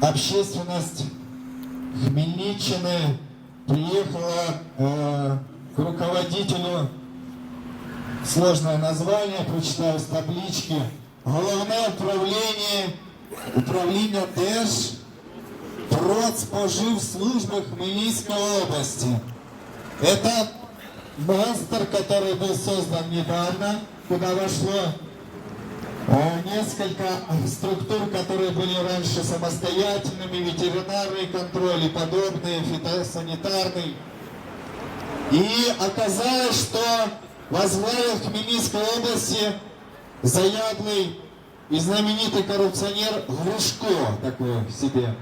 общественность Хмельниччины приехала э, к руководителю, сложное название, прочитаю с таблички, Головне управління, управління Держпродспоживслужбы Хмельницкой области. Это мастер, который был создан недавно, куда вошло несколько структур, которые были раньше самостоятельными, ветеринарный контроль и подобные, фитосанитарный. И оказалось, что возглавил Хмельницкой области заядлый и знаменитый коррупционер Грушко такой себе.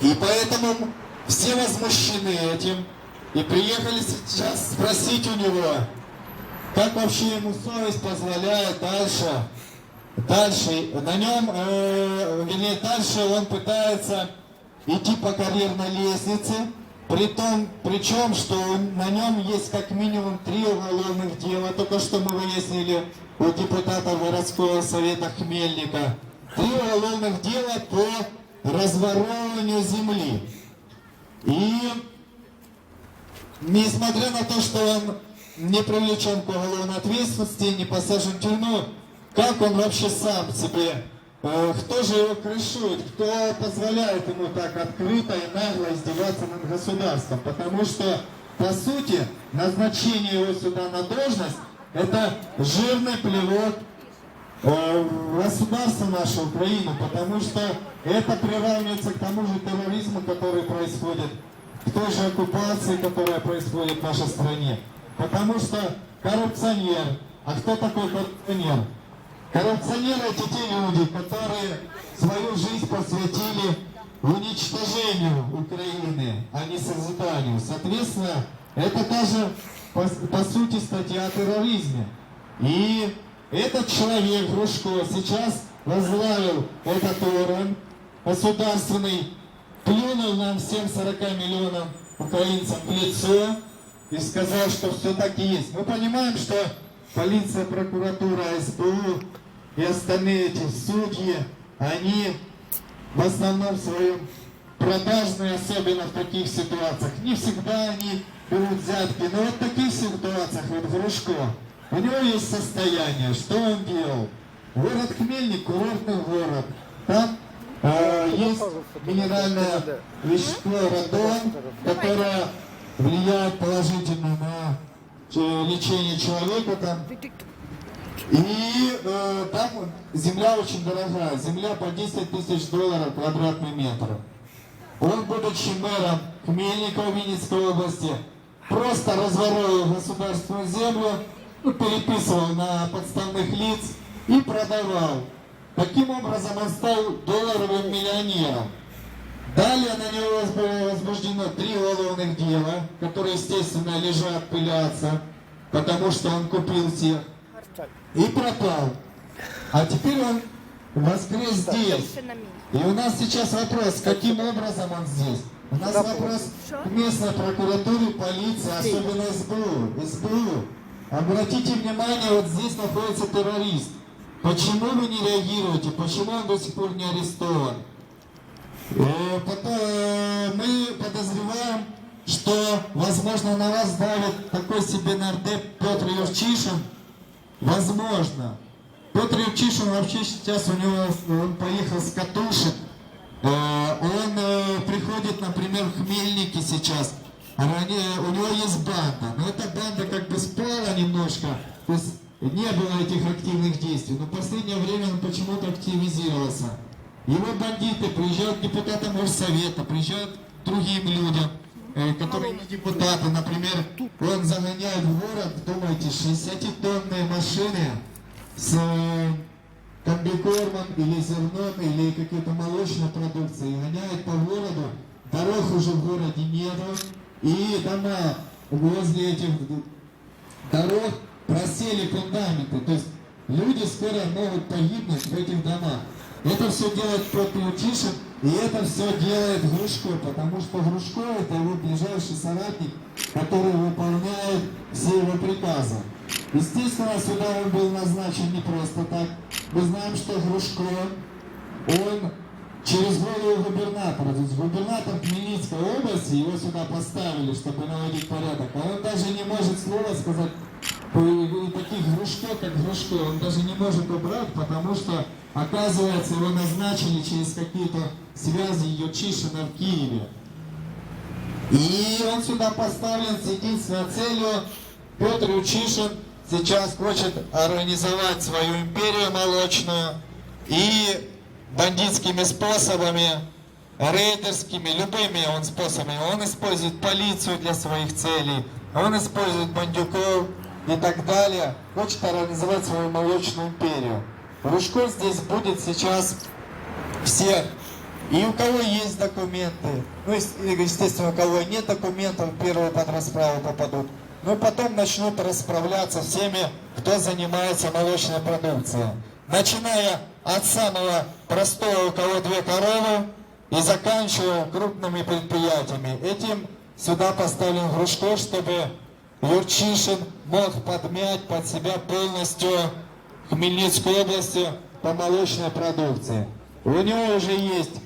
И поэтому все возмущены этим. И приехали сейчас спросить у него, как вообще ему совесть позволяет дальше, дальше, на нем, э, вернее, дальше он пытается идти по карьерной лестнице, при том, причем, что на нем есть как минимум три уголовных дела, только что мы выяснили у депутата городского совета Хмельника. Три уголовных дела по разворовыванию земли. И несмотря на то, что он не привлечен к уголовной ответственности, не посажен в тюрьму, как он вообще сам себе, э, кто же его крышует, кто позволяет ему так открыто и нагло издеваться над государством? Потому что, по сути, назначение его сюда на должность, это жирный плевок э, в государство наше, Украину, потому что это приравнивается к тому же терроризму, который происходит к той же оккупации, которая происходит в нашей стране. Потому что коррупционер, а кто такой коррупционер? Коррупционеры это те люди, которые свою жизнь посвятили уничтожению Украины, а не созиданию. Соответственно, это даже по, по сути статья о терроризме. И этот человек, Грушко, сейчас возглавил этот орган государственный, плюнул нам всем 40 миллионам украинцам в лицо и сказал, что все так и есть. Мы понимаем, что полиция, прокуратура, СБУ и остальные эти судьи, они в основном своем продажные, особенно в таких ситуациях. Не всегда они берут взятки, но вот в таких ситуациях, вот Грушко, у него есть состояние, что он делал? Город Хмельник, курортный город, там э, есть минеральное вещество радон, которое влияет положительно на э, лечение человека там. И э, там земля очень дорогая, земля по 10 тысяч долларов квадратный метр. Он, будучи мэром Хмельникова Винницкой области, просто разворовывал государственную землю, ну, переписывал на подставных лиц и продавал. Таким образом он стал долларовым миллионером. Далее на него было возбуждено три уголовных дела, которые, естественно, лежат, пылятся, потому что он купил всех и пропал. А теперь он воскрес здесь. И у нас сейчас вопрос, каким образом он здесь? У нас вопрос к местной прокуратуре, полиции, особенно СБУ. СБУ. Обратите внимание, вот здесь находится террорист. Почему вы не реагируете? Почему он до сих пор не арестован? Э, потом, э, мы подозреваем, что, возможно, на вас давит такой себе нардеп Петр Юрчишин. Возможно. Петр Юрчишин вообще сейчас у него, он поехал с катушек. Э, он э, приходит, например, в Хмельники сейчас. Ранее, у него есть банда. Но эта банда как бы спала немножко. То есть не было этих активных действий. Но в последнее время он почему-то активизировался. Его бандиты приезжают к депутатам горсовета, приезжают к другим людям, которые не депутаты. Например, он загоняет в город, думаете, 60-тонные машины с э, комбикормом или зерном, или какой-то молочной продукцией. Гоняет по городу, дорог уже в городе нету, и дома возле этих дорог просели фундаменты. То есть люди скоро могут погибнуть в этих домах. Это все делает Петр Утишин, и это все делает Грушко, потому что Грушко это его ближайший соратник, который выполняет все его приказы. Естественно, сюда он был назначен не просто так. Мы знаем, что Грушко, он через голову губернатора. То есть губернатор Хмельницкой области, его сюда поставили, чтобы наводить порядок. А он даже не может слова сказать, и таких Грушко, как Грушко, он даже не может убрать, потому что, оказывается, его назначили через какие-то связи Юрчишина в Киеве. И он сюда поставлен с единственной целью. Петр Ючишин сейчас хочет организовать свою империю молочную и бандитскими способами, рейдерскими, любыми он способами. Он использует полицию для своих целей, он использует бандюков и так далее. Хочет организовать свою молочную империю. Ружко здесь будет сейчас всех. И у кого есть документы, ну, ес- естественно, у кого нет документов, первые под расправу попадут. Но потом начнут расправляться всеми, кто занимается молочной продукцией. Начиная от самого простого, у кого две коровы, и заканчивая крупными предприятиями. Этим сюда поставлен Грушко, чтобы Юрчишин мог подмять под себя полностью Хмельницкую область по молочной продукции. У него уже есть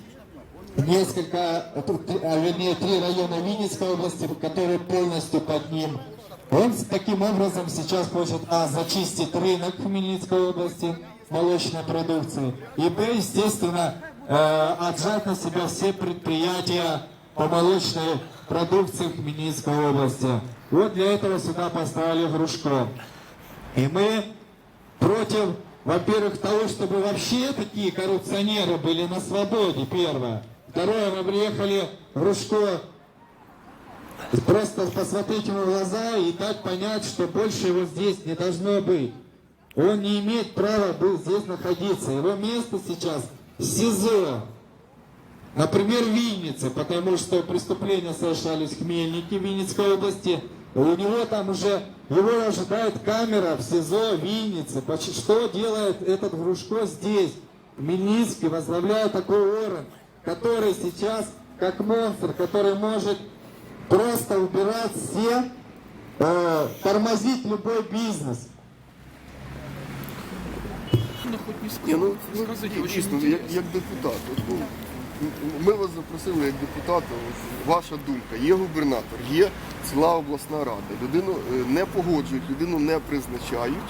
несколько, тут, а, вернее, три района Винницкой области, которые полностью под ним. Он таким образом сейчас хочет, а, зачистить рынок Хмельницкой области молочной продукции, и, б, естественно, э, отжать на себя все предприятия по молочной продукции Хмельницкой области. Вот для этого сюда поставили Грушко. И мы против, во-первых, того, чтобы вообще такие коррупционеры были на свободе, первое. Второе, мы приехали в Ружко просто посмотреть ему в глаза и дать понять, что больше его здесь не должно быть. Он не имеет права был здесь находиться. Его место сейчас СИЗО. Например, в Виннице, потому что преступления совершались в Хмельнике, Винницкой области. У него там уже, его ожидает камера в СИЗО Винницы. Поч- Что делает этот Грушко здесь, в Хмельницке, возглавляя такой орган, который сейчас, как монстр, который может просто убирать все, э, тормозить любой бизнес. Ну, хоть не Ні, ну, ну Скажите, ді- очень дійсно, як, интересно. як депутат. От, ну, м- Ми вас запросили як депутата. Ваша думка. Є губернатор, є ціла обласна рада. Людину е, не погоджують, людину не призначають.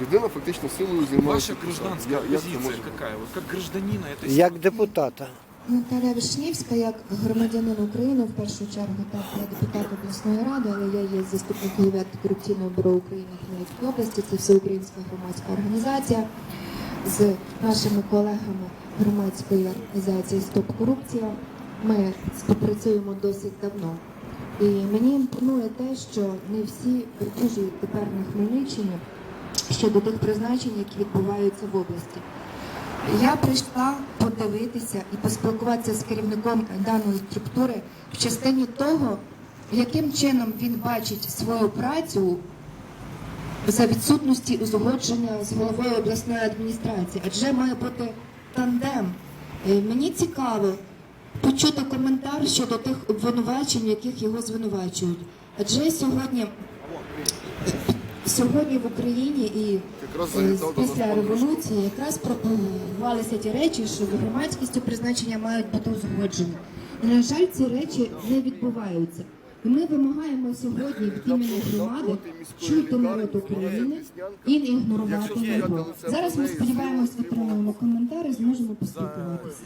Людина фактично силою займається. Ваша гражданская Я- як це бути? какая? Вот как гражданина этой Як депутата. Наталя Вишнівська, як громадянин України, в першу чергу, так я депутат обласної ради, але я є заступник голови антикорупційного бюро України Хмельницької області. Це всеукраїнська громадська організація з нашими колегами громадської організації Стоп Корупція. Ми співпрацюємо досить давно. І мені імпонує те, що не всі байдужі тепер на Хмельниччині щодо тих призначень, які відбуваються в області. Я прийшла подивитися і поспілкуватися з керівником даної структури в частині того, яким чином він бачить свою працю за відсутності узгодження з головою обласної адміністрації, адже має бути тандем. Е, Мені цікаво почути коментар щодо тих обвинувачень, яких його звинувачують. Адже сьогодні, сьогодні в Україні і Е, після революції якраз пропагувалися ті речі, що громадськістю призначення мають бути узгоджені. І, на жаль, ці речі не відбуваються. І ми вимагаємо сьогодні від імені громади чути народ України і не ігнорувати його. Зараз ми сподіваємось, отримаємо коментар і зможемо поспілкуватися.